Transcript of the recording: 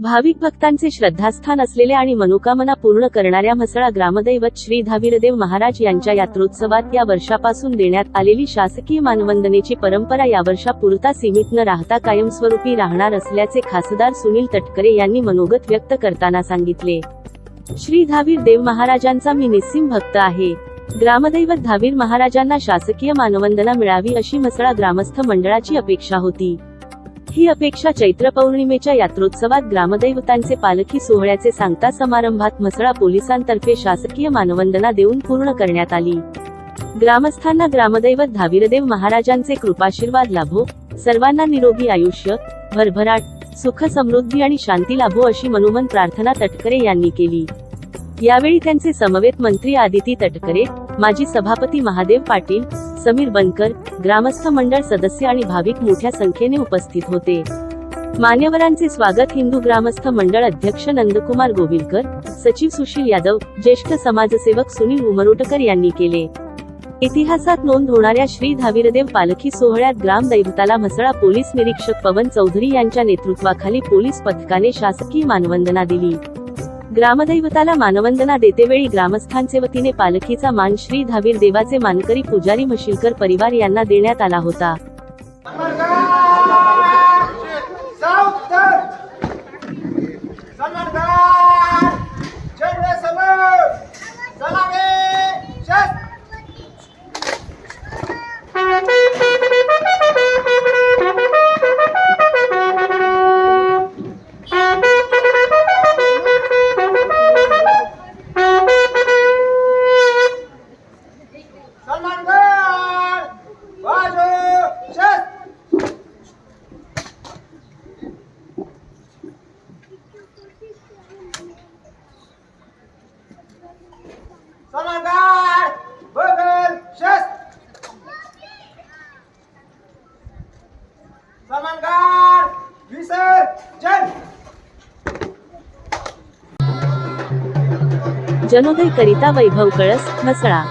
भाविक भक्तांचे श्रद्धास्थान असलेले आणि मनोकामना पूर्ण करणाऱ्या म्हसळा ग्रामदैवत श्री धावीरदेव महाराज यांच्या यात्रोत्सवात या वर्षापासून देण्यात आलेली शासकीय मानवंदनेची परंपरा या पुरता सीमित न राहता कायमस्वरूपी राहणार असल्याचे खासदार सुनील तटकरे यांनी मनोगत व्यक्त करताना सांगितले. श्री धावीर देव महाराजांचा मी निस्सिम भक्त आहे. ग्रामदैवत धावीर महाराजांना शासकीय मानवंदना मिळावी अशी म्हसळा ग्रामस्थ मंडळाची अपेक्षा होती. ही अपेक्षा चैत्र पौर्णिमेच्या यात्रोत्सवात ग्रामदैवतांचे पालखी सोहळ्याचे सांगता समारंभात म्हसळा पोलिसांतर्फे शासकीय मानवंदना देऊन पूर्ण करण्यात आली. ग्रामस्थांना ग्रामदैवत धाविरदेव महाराजांचे कृपाशीर्वाद लाभो सर्वांना निरोगी आयुष्य भरभराट सुख समृद्धी आणि शांती लाभो अशी मनोमन प्रार्थना तटकरे यांनी केली. यावेळी त्यांचे समवेत मंत्री आदिती तटकरे माजी सभापती महादेव पाटील समीर बनकर ग्रामस्थ मंडळ सदस्य आणि भाविक मोठ्या संख्येने उपस्थित होते. मान्यवरांचे स्वागत हिंदू ग्रामस्थ मंडळ अध्यक्ष नंदकुमार गोविलकर सचिव सुशील यादव ज्येष्ठ समाजसेवक सुनील उमरोटकर यांनी केले. इतिहासात नोंद होणाऱ्या श्री धावीरदेव पालखी सोहळ्यात ग्रामदैवताला म्हसळा पोलीस निरीक्षक पवन चौधरी यांच्या नेतृत्वाखाली पोलीस पथकाने शासकीय मानवंदना दिली. ग्रामदैवताला मानवंदना देतेवेळी ग्रामस्थांचे वतीने पालखीचा मान श्री धावीर देवाचे मानकरी पुजारी म्हशीलकर परिवार यांना देण्यात आला होता. सलागार बगल शस्त समानगार विसर्जन जनोदय करिता वैभव कळस म्हसळा.